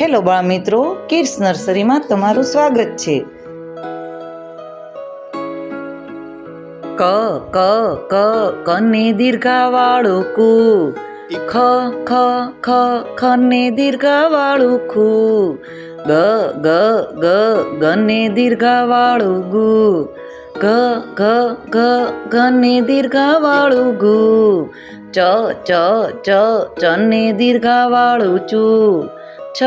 Hello બાળ મિત્રો, kids નર્સરીમાં તમારું સ્વાગત છે. ક ક ક કને દીર્ઘાવાળું કુ. ખ ખ ખ, ખને દીર્ઘાવાળું ખુ ગ ગ ગ, ગને દીર્ઘાવાળું ગુ. ગ ગ ગ ગને દીર્ઘાવાળું ગુ. ચ ચ ચ, ચને દીર્ઘાવાળું ચુ. છ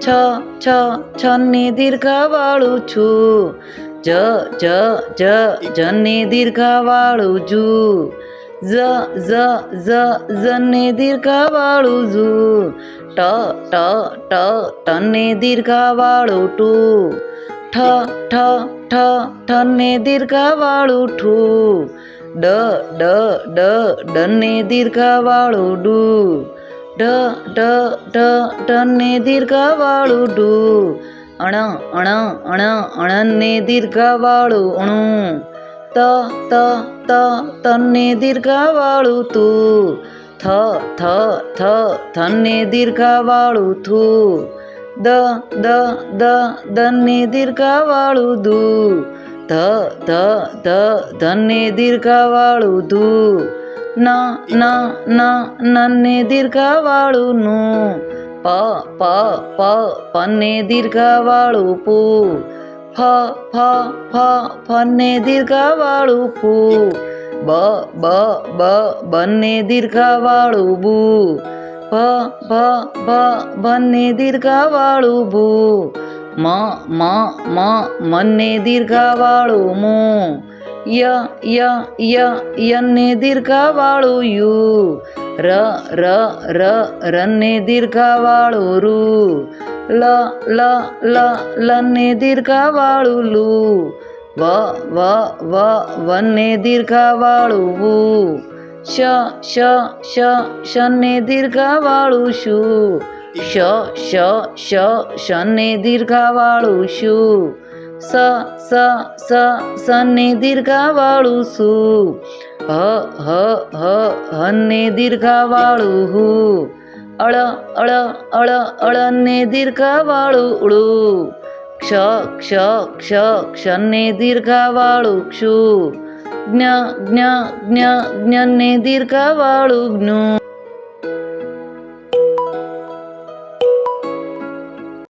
છ છ, છની દીર્ઘ વાળું છું. જ જ જ, જને દીર્ઘાવાળું જુ ઝ જ જ દીર્ઘ વાળું જુ ટ ટ ટ, ટને દીર્ઘાવાળું ટુ ઠ ઠ ઠ, ઠને દીર્ઘાવાળું ઠુ. ડ ડ ડ, ડને દીર્ઘાવાળું ડુ. ઢ ઢ ઢ ઢને દીર્ઘવાળું ડુ. અણ અણ અણ, અણને દીર્ઘવાળું અણું ત ત ત, તને દીર્ઘવાળું તું. થ થ થ થને દીર્ઘવાળું થું. દ દ દ દને દીર્ઘવાળું દુ. ધ ધ ધને દીર્ઘવાળું ધુ ન ન ન નને દીર્ઘાવાળું નું પ પ પ પને દીર્ઘાવાળું પુ ફ ફ ફ ફને દીર્ઘાવાળું ફુ બ બ બ બંને દીર્ઘાવાળું બુ ભ ભ ભ બંને દીર્ઘાવાળું ભુ મ મ મ મને દીર્ઘાવાળું મું ય ય યને દીર્ઘાવાળું યુ. ર ર ર, રને દીર્ઘાવાળું રુ. લ લ લ, લને દીર્ઘાવાળું લુ. વ વ વ, વને દીર્ઘાવાળું વુ. શ શ શ, શને દીર્ઘાવાળું શ શ શ, શને દીર્ઘાવાળું શું. સ સ સ, સને દીર્ઘાવાળું શું હ હ હ, હને દીર્ઘાવાળું હું. અળ અળ અળ, અળને દીર્ઘાવાળું ઉડું. ક્ષ ક્ષ ક્ષ, ક્ષને દીર્ઘાવાળું ક્ષુ જ્ઞ જ્ઞ જ્ઞ, જ્ઞને દીર્ઘાવાળું જ્ઞુ